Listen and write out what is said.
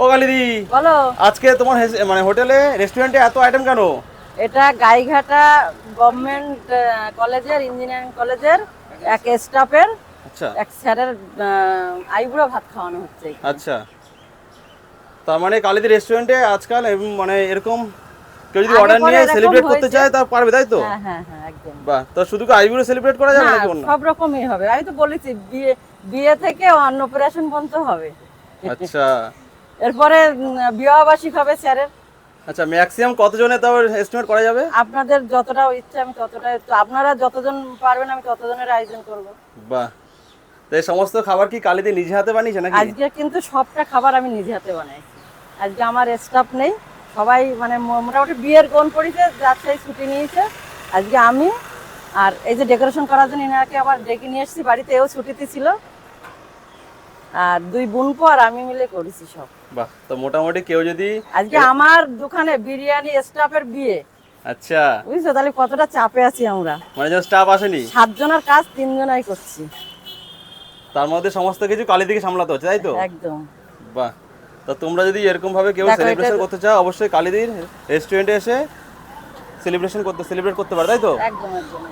ও কালিদি বলো। আজকে তোমার মানে হোটেলে রেস্টুরেন্টে এত আইটেম কেন? এটা গাইঘাটা গভর্নমেন্ট কলেজের ইঞ্জিনিয়ারিং কলেজের এক স্টাফের আচ্ছা। এক স্যারের আইবুড়ো ভাত খাওয়ানো হচ্ছে। আচ্ছা। তার মানে কালিদি রেস্টুরেন্টে আজকাল মানে এরকম কেউ যদি অর্ডার নিয়ে সেলিব্রেট করতে চায় তা পারবে তাই তো? হ্যাঁ হ্যাঁ হ্যাঁ একদম। বাহ তো শুধু কি আইবিরো সেলিব্রেট করা যাবে নাকি অন্য? সব রকমই হবে। আমি তো বলেছি বিয়ে বিয়ে থেকে অন্নপ্রাশন পর্যন্ত হবে। আচ্ছা। এরপরে বিবাহবার্ষিক হবে স্যারের। আচ্ছা ম্যাক্সিমাম কতজনে তাও এস্টিমেট করা যাবে? আপনাদের যতটা ইচ্ছা আমি ততটাই তো আপনারা যতজন পারবেন আমি ততজনের আয়োজন করব। বাহ। তো এই সমস্ত খাবার কি কালিদি নিজে হাতে বানিয়েছে নাকি? আজকে কিন্তু সবটা খাবার আমি নিজে হাতে বানাইছি। আজকে আমার স্টাফ নেই সবাই মানে মোটামুটি বিয়ের কোন পড়িতে রাজশাহী ছুটি নিয়েছে। আজকে আমি আর এই যে ডেকোরেশন করার জন্য এনাকে আবার ডেকে নিয়ে এসেছি বাড়িতে এও ছুটিতে ছিল। আর দুই বোনপো আর আমি মিলে করেছি সব। বাহ তো মোটামুটি কেউ যদি আজকে আমার দোকানে বিরিয়ানি স্টাফের বিয়ে। আচ্ছা। বুঝছ? তাহলে কতটা চাপে আছি আমরা? মানে যেন স্টাফ আসেনি? সাতজনের কাজ তিনজনাই করছি। তার মধ্যে সমস্ত কিছু কালিদিকে সামলাতে হচ্ছে তাই তো? একদম। বাহ তো তোমরা যদি এরকম ভাবে কেউ সেলিব্রেশন করতে চাও অবশ্যই কালীদির রেস্টুরেন্টে এসে সেলিব্রেশন করতে সেলিব্রেট করতে পারো তাই তো একদম একদম।